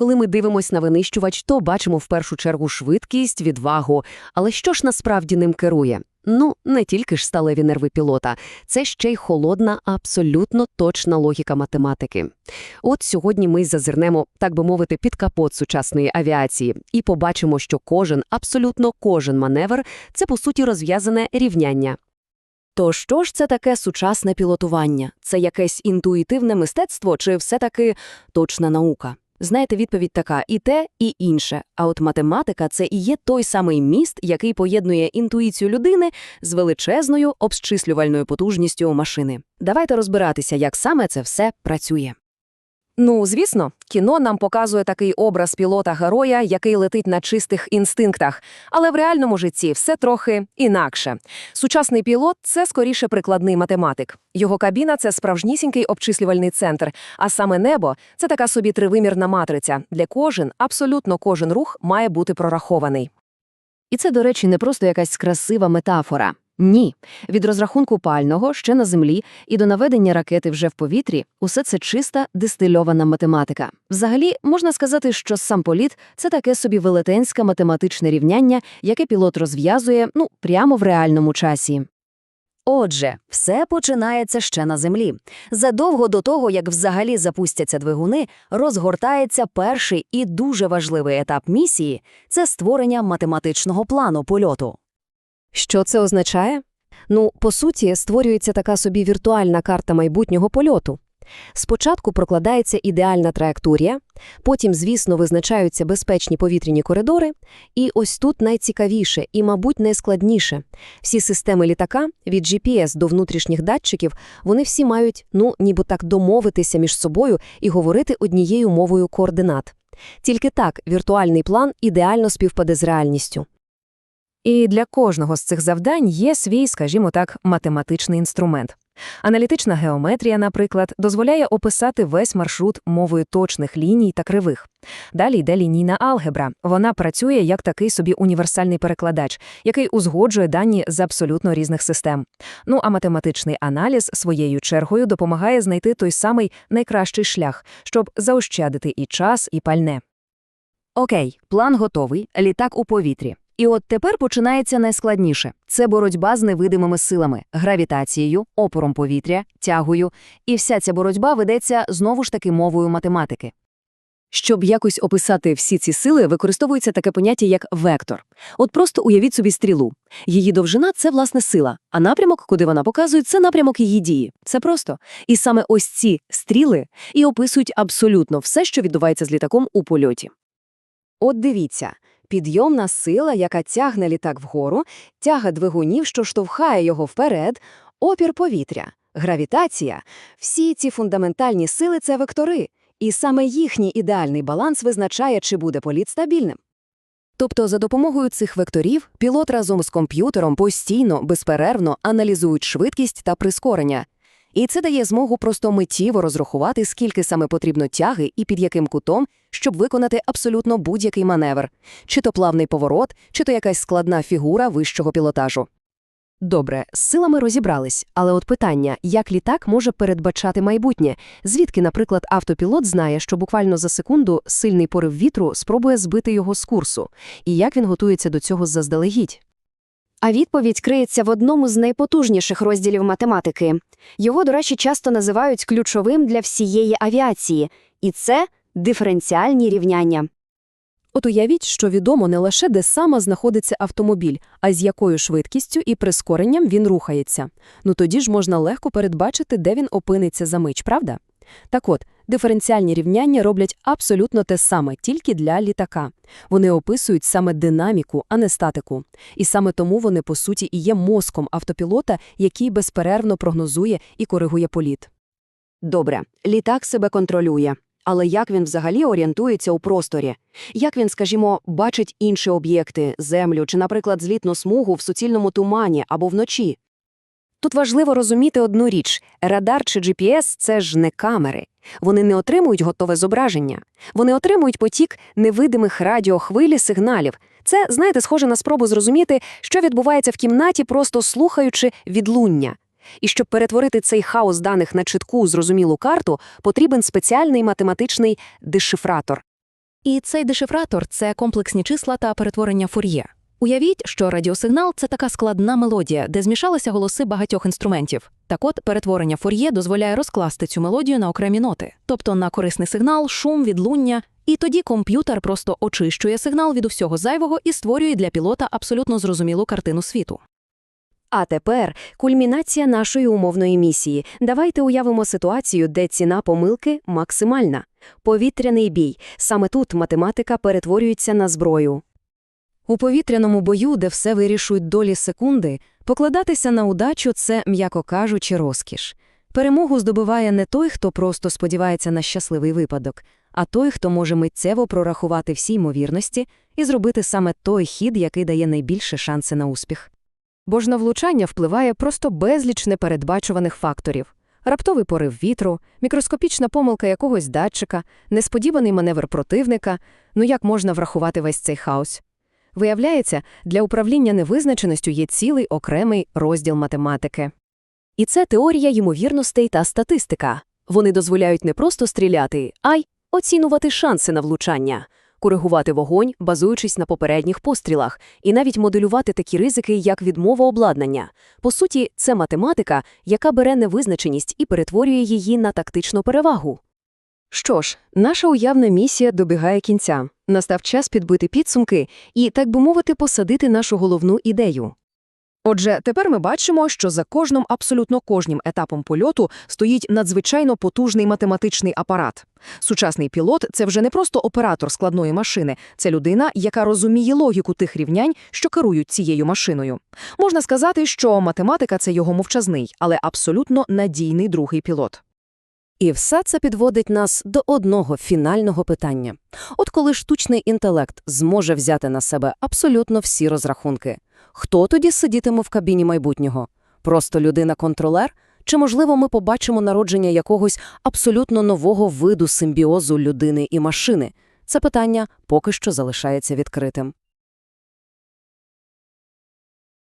Коли ми дивимося на винищувач, то бачимо в першу чергу швидкість, відвагу. Але що ж насправді ним керує? Ну, не тільки ж сталеві нерви пілота, це ще й холодна, абсолютно точна логіка математики. От сьогодні ми зазирнемо, так би мовити, під капот сучасної авіації і побачимо, що кожен, абсолютно кожен маневр – це, по суті, розв'язане рівняння. То що ж це таке сучасне пілотування? Це якесь інтуїтивне мистецтво чи все-таки точна наука? Знаєте, відповідь така і те, і інше. А от математика – це і є той самий міст, який поєднує інтуїцію людини з величезною обчислювальною потужністю машини. Давайте розбиратися, як саме це все працює. Ну, звісно, кіно нам показує такий образ пілота-героя, який летить на чистих інстинктах, але в реальному житті все трохи інакше. Сучасний пілот – це скоріше прикладний математик. Його кабіна – це справжнісінький обчислювальний центр, а саме небо – це така собі тривимірна матриця, де кожен, абсолютно кожен рух має бути прорахований. І це, до речі, не просто якась красива метафора. Ні. Від розрахунку пального ще на землі і до наведення ракети вже в повітрі – усе це чиста дистильована математика. Взагалі, можна сказати, що сам політ – це таке собі велетенське математичне рівняння, яке пілот розв'язує, ну, прямо в реальному часі. Отже, все починається ще на землі. Задовго до того, як взагалі запустяться двигуни, розгортається перший і дуже важливий етап місії – це створення математичного плану польоту. Що це означає? Ну, по суті, створюється така собі віртуальна карта майбутнього польоту. Спочатку прокладається ідеальна траєкторія, потім, звісно, визначаються безпечні повітряні коридори, і ось тут найцікавіше і, мабуть, найскладніше. Всі системи літака, від GPS до внутрішніх датчиків, вони всі мають, ну, ніби так домовитися між собою і говорити однією мовою координат. Тільки так віртуальний план ідеально співпаде з реальністю. І для кожного з цих завдань є свій, скажімо так, математичний інструмент. Аналітична геометрія, наприклад, дозволяє описати весь маршрут мовою точних ліній та кривих. Далі йде лінійна алгебра. Вона працює як такий собі універсальний перекладач, який узгоджує дані з абсолютно різних систем. Ну а математичний аналіз своєю чергою допомагає знайти той самий найкращий шлях, щоб заощадити і час, і пальне. Окей, план готовий, літак у повітрі. І от тепер починається найскладніше – це боротьба з невидимими силами, гравітацією, опором повітря, тягою. І вся ця боротьба ведеться знову ж таки мовою математики. Щоб якось описати всі ці сили, використовується таке поняття як вектор. От просто уявіть собі стрілу. Її довжина – це, власне, сила, а напрямок, куди вона показує, це напрямок її дії. Це просто. І саме ось ці стріли і описують абсолютно все, що відбувається з літаком у польоті. От дивіться. Підйомна сила, яка тягне літак вгору, тяга двигунів, що штовхає його вперед, опір повітря, гравітація – всі ці фундаментальні сили – це вектори, і саме їхній ідеальний баланс визначає, чи буде політ стабільним. Тобто за допомогою цих векторів пілот разом з комп'ютером постійно, безперервно аналізують швидкість та прискорення. І це дає змогу просто миттєво розрахувати, скільки саме потрібно тяги і під яким кутом, щоб виконати абсолютно будь-який маневр, чи то плавний поворот, чи то якась складна фігура вищого пілотажу. Добре, з силами розібрались, але от питання, як літак може передбачати майбутнє, звідки, наприклад, автопілот знає, що буквально за секунду сильний порив вітру спробує збити його з курсу, і як він готується до цього заздалегідь? А відповідь криється в одному з найпотужніших розділів математики. Його, до речі, часто називають ключовим для всієї авіації, і це диференціальні рівняння. От уявіть, що відомо не лише де саме знаходиться автомобіль, а з якою швидкістю і прискоренням він рухається. Ну тоді ж можна легко передбачити, де він опиниться за мить, правда? Так от, диференціальні рівняння роблять абсолютно те саме, тільки для літака. Вони описують саме динаміку, а не статику. І саме тому вони, по суті, і є мозком автопілота, який безперервно прогнозує і коригує політ. Добре, літак себе контролює. Але як він взагалі орієнтується у просторі? Як він, скажімо, бачить інші об'єкти, землю чи, наприклад, злітну смугу в суцільному тумані або вночі? Тут важливо розуміти одну річ – радар чи GPS – це ж не камери. Вони не отримують готове зображення. Вони отримують потік невидимих радіохвилі сигналів. Це, знаєте, схоже на спробу зрозуміти, що відбувається в кімнаті, просто слухаючи відлуння. І щоб перетворити цей хаос даних на чітку, зрозумілу карту, потрібен спеціальний математичний дешифратор. І цей дешифратор – це комплексні числа та перетворення Фур'є. Уявіть, що радіосигнал – це така складна мелодія, де змішалися голоси багатьох інструментів. Так от, перетворення Фур'є дозволяє розкласти цю мелодію на окремі ноти, тобто на корисний сигнал, шум, відлуння, і тоді комп'ютер просто очищує сигнал від усього зайвого і створює для пілота абсолютно зрозумілу картину світу. А тепер кульмінація нашої умовної місії. Давайте уявимо ситуацію, де ціна помилки максимальна. Повітряний бій. Саме тут математика перетворюється на зброю. У повітряному бою, де все вирішують долі секунди, покладатися на удачу – це, м'яко кажучи, розкіш. Перемогу здобуває не той, хто просто сподівається на щасливий випадок, а той, хто може миттєво прорахувати всі ймовірності і зробити саме той хід, який дає найбільше шанси на успіх. Бо ж на влучання впливає просто безліч непередбачуваних факторів. Раптовий порив вітру, мікроскопічна помилка якогось датчика, несподіваний маневр противника – ну як можна врахувати весь цей хаос? Виявляється, для управління невизначеністю є цілий окремий розділ математики. І це теорія ймовірностей та статистика. Вони дозволяють не просто стріляти, а й оцінювати шанси на влучання, коригувати вогонь, базуючись на попередніх пострілах, і навіть моделювати такі ризики, як відмова обладнання. По суті, це математика, яка бере невизначеність і перетворює її на тактичну перевагу. Що ж, наша уявна місія добігає кінця. Настав час підбити підсумки і, так би мовити, посадити нашу головну ідею. Отже, тепер ми бачимо, що за кожним, абсолютно кожним етапом польоту стоїть надзвичайно потужний математичний апарат. Сучасний пілот – це вже не просто оператор складної машини, це людина, яка розуміє логіку тих рівнянь, що керують цією машиною. Можна сказати, що математика – це його мовчазний, але абсолютно надійний другий пілот. І все це підводить нас до одного фінального питання. От коли штучний інтелект зможе взяти на себе абсолютно всі розрахунки, хто тоді сидітиме в кабіні майбутнього? Просто людина-контролер? Чи, можливо, ми побачимо народження якогось абсолютно нового виду симбіозу людини і машини? Це питання поки що залишається відкритим.